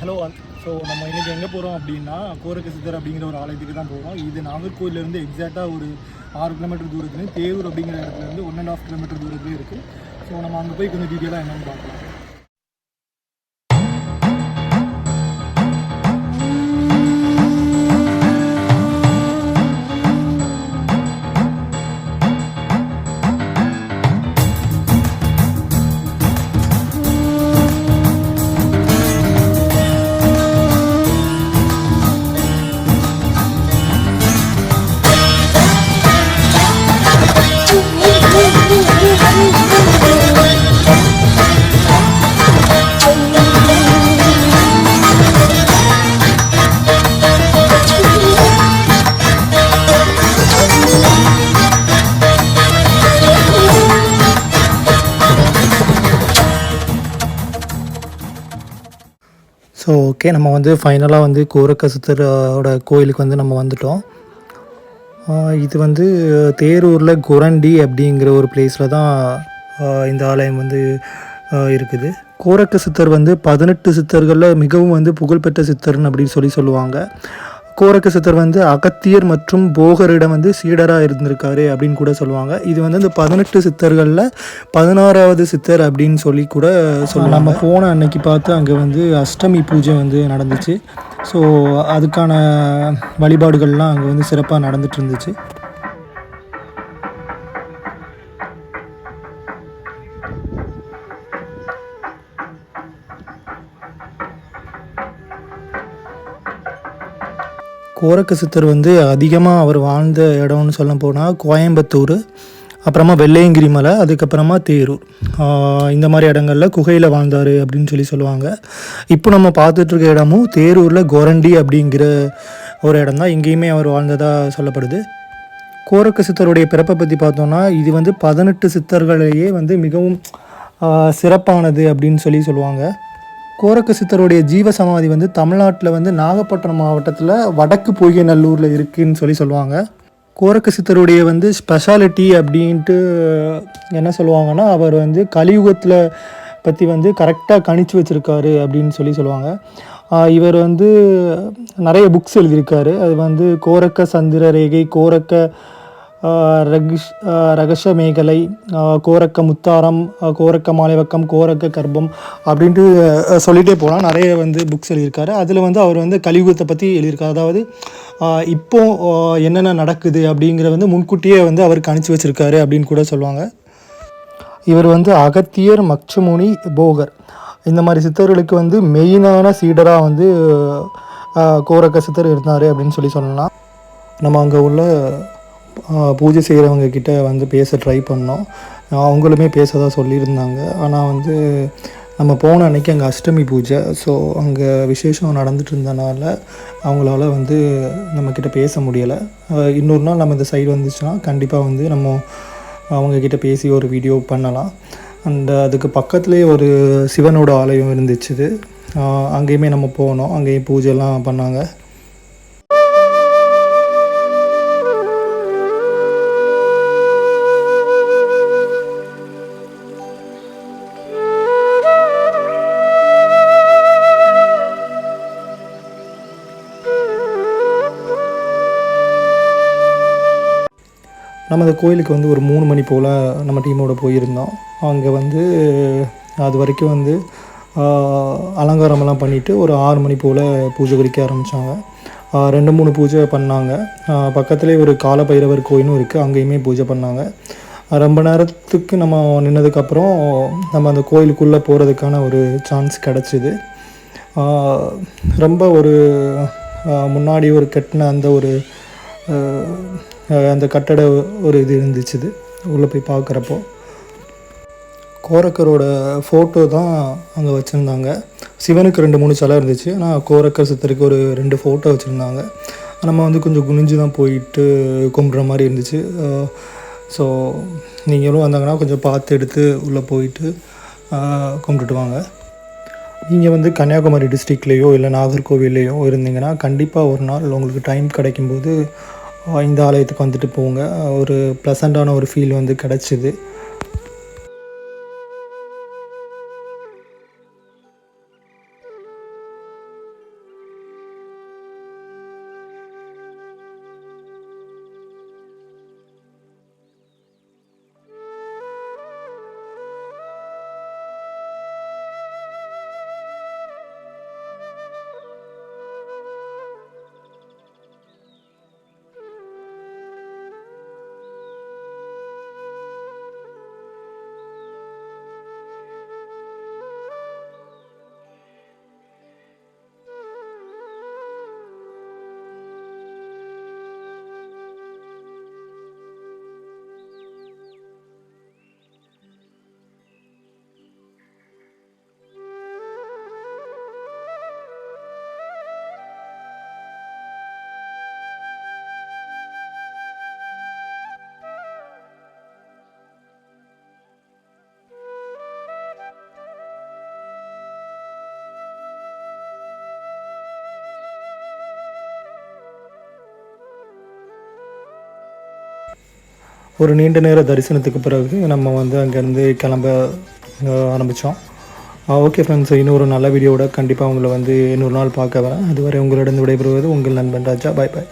Hello so நம்ம இன்றைக்கி எங்கே போகிறோம் அப்படின்னா கோரக்க சித்தர் அப்படிங்கிற ஒரு ஆலயத்துக்கு தான் போகிறோம் இது நாகர்கோயிலேருந்து எக்ஸாக்டாக ஒரு ஆறு கிலோமீட்டர் தூரத்துலேருந்து தேவூர் அப்படிங்கிற இடத்துலேருந்து ஒன் அண்ட் ஆஃப் கிலோமீட்டர் தூரத்துலேயே இருக்குது ஸோ நம்ம அங்கே போய் கொஞ்சம் டீட்டெயிலாக என்னென்னு பார்க்கலாம். ஸோ ஓகே நம்ம வந்து ஃபைனலாக வந்து கோரக்க சித்தரோட கோயிலுக்கு வந்து நம்ம வந்துட்டோம். இது வந்து தேரூரில் குரண்டி அப்படிங்கிற ஒரு பிளேஸில் தான் இந்த ஆலயம் வந்து இருக்குது. கோரக்க சித்தர் வந்து பதினெட்டு சித்தர்களில் மிகவும் வந்து புகழ்பெற்ற சித்தர்னு அப்படின்னு சொல்லி சொல்லுவாங்க. கோரக்க சித்தர் வந்து அகத்தியர் மற்றும் போகரிடம் வந்து சீடராக இருந்திருக்காரு அப்படின்னு கூட சொல்லுவாங்க. இது வந்து இந்த பதினெட்டு சித்தர்களில் பதினாறாவது சித்தர் அப்படின்னு சொல்லி கூட சொல்லலாம் நம்ம போன அன்னைக்கு பார்த்து அங்கே வந்து அஷ்டமி பூஜை வந்து நடந்துச்சு. ஸோ அதுக்கான வழிபாடுகள்லாம் அங்கே வந்து சிறப்பாக நடந்துட்டு இருந்துச்சு. கோரக்க சித்தர் வந்து அதிகமாக அவர் வாழ்ந்த இடம்னு சொல்ல போனால் கோயம்புத்தூர் அப்புறமா வெள்ளையங்கிரி மலை அதுக்கப்புறமா தேரூர். இந்த மாதிரி இடங்களில் குகையில் வாழ்ந்தார் அப்படின்னு சொல்லி சொல்லுவாங்க. இப்போ நம்ம பார்த்துட்ருக்க இடமும் தேரூரில் கொரண்டி அப்படிங்கிற ஒரு இடம் தான் இங்கேயுமே அவர் வாழ்ந்ததாக சொல்லப்படுது. கோரக்க சித்தருடைய பிறப்பை பற்றி பார்த்தோன்னா இது வந்து பதினெட்டு சித்தர்களையே வந்து மிகவும் சிறப்பானது அப்படின்னு சொல்லி சொல்லுவாங்க. கோரக்க சித்தருடைய ஜீவ சமாதி வந்து தமிழ்நாட்டில் வந்து நாகப்பட்டினம் மாவட்டத்தில் வடக்கு பொய்கை நல்லூரில் இருக்குன்னு சொல்லி சொல்லுவாங்க. கோரக்க சித்தருடைய வந்து ஸ்பெஷாலிட்டி அப்படின்ட்டு என்ன சொல்லுவாங்கன்னா அவர் வந்து கலியுகத்தில் பற்றி வந்து கரெக்டாக கணிச்சு வச்சுருக்காரு அப்படின்னு சொல்லி சொல்லுவாங்க. இவர் வந்து நிறைய புக்ஸ் எழுதியிருக்காரு. அது வந்து கோரக்க சந்திர ரேகை கோரக்க ரகிஷ் ரகச மேகலை கோரக்க முத்தாரம் கோரக்க மாலைவக்கம் கோரக்க கர்ப்பம் அப்படின்ட்டு சொல்லிகிட்டே போனால் போகலாம். நிறைய வந்து புக்ஸ் எழுதியிருக்காரு. அதில் வந்து அவர் வந்து கலியுகத்தை பற்றி எழுதியிருக்காரு. அதாவது இப்போ என்னென்ன நடக்குது அப்படிங்கிற வந்து முன்கூட்டியே வந்து அவர் கணிச்சு வச்சிருக்காரு அப்படின்னு கூட சொல்லுவாங்க. இவர் வந்து அகத்தியர் மக்ஷமுனி போகர். இந்த மாதிரி சித்தர்களுக்கு வந்து மெயினான சீடராக வந்து கோரக்க சித்தர் இருந்தார் அப்படின்னு சொல்லி சொல்லலாம். நம்ம அங்கே உள்ள பூஜை செய்கிறவங்க கிட்ட வந்து பேச ட்ரை பண்ணோம். அவங்களுமே பேசதா சொல்லியிருந்தாங்க. ஆனால் வந்து நம்ம போன அன்னைக்கு அங்கே அஷ்டமி பூஜை. ஸோ அங்கே விசேஷம் நடந்துட்டு இருந்தனால அவங்களால வந்து நம்மக்கிட்ட பேச முடியலை. இன்னொரு நாள் நம்ம இந்த சைடு வந்துச்சுன்னா கண்டிப்பாக வந்து நம்ம அவங்கக்கிட்ட பேசி ஒரு வீடியோ பண்ணலாம். அண்ட் அதுக்கு பக்கத்துலேயே ஒரு சிவனோட ஆலயம் இருந்துச்சு அங்கேயுமே நம்ம போனோம். அங்கேயும் பூஜைலாம் பண்ணாங்க. நம்ம அந்த கோயிலுக்கு வந்து ஒரு மூணு மணி போல் நம்ம டீமோட போயிருந்தோம். அங்கே வந்து அது வரைக்கும் வந்து அலங்காரமெல்லாம் பண்ணிவிட்டு ஒரு ஆறு மணி போல் பூஜை குறிக்க ஆரம்பித்தாங்க ரெண்டு மூணு பூஜை பண்ணாங்க. ஆஹ், பக்கத்துலேயே ஒரு காலபைரவர் கோயிலும் இருக்குது அங்கேயுமே பூஜை பண்ணாங்க. ரொம்ப நேரத்துக்கு நம்ம நின்னதுக்கப்புறம் நம்ம அந்த கோயிலுக்குள்ளே போகிறதுக்கான ஒரு சான்ஸ் கிடச்சிது. ரொம்ப ஒரு முன்னாடி ஒரு கட்டின அந்த ஒரு அந்த கட்டட ஒரு இது இருந்துச்சு இது உள்ளே போய் பார்க்குறப்போ. கோரக்கரோட ஃபோட்டோ தான் அங்கே வச்சுருந்தாங்க. சிவனுக்கு ரெண்டு மூணு சிலை இருந்துச்சு. ஆனால் கோரக்கர் சித்தருக்கு ஒரு ரெண்டு ஃபோட்டோ வச்சுருந்தாங்க. நம்ம வந்து கொஞ்சம் குனிஞ்சு தான் போயிட்டு கும்பிட்ற மாதிரி இருந்துச்சு. ஸோ நீங்களும் வந்தாங்கன்னா கொஞ்சம் பார்த்து எடுத்து உள்ளே போயிட்டு கும்பிட்டுட்டு வாங்க. நீங்கள் வந்து கன்னியாகுமரி டிஸ்ட்ரிக்ட்லேயோ இல்லை நாகர்கோவில்லையோ இருந்தீங்கன்னா கண்டிப்பாக ஒரு நாள் உங்களுக்கு டைம் கிடைக்கும்போது இந்த ஆலயத்துக்கு வந்துட்டு போங்க. ஒரு ப்ளசண்ட்டான ஒரு ஃபீல் வந்து கிடச்சிது. ஒரு நீண்ட நேர தரிசனத்துக்கு பிறகு நம்ம வந்து அங்கேருந்து கிளம்ப ஆரம்பித்தோம் ஓகே ஃப்ரெண்ட்ஸ் இன்னொரு நல்ல வீடியோவோட கண்டிப்பாக உங்களை வந்து இன்னொரு நாள் பார்க்க வரேன். அதுவரை உங்களிடம் விடைபெறுவது உங்கள் நண்பன் ராஜா. பாய் பாய்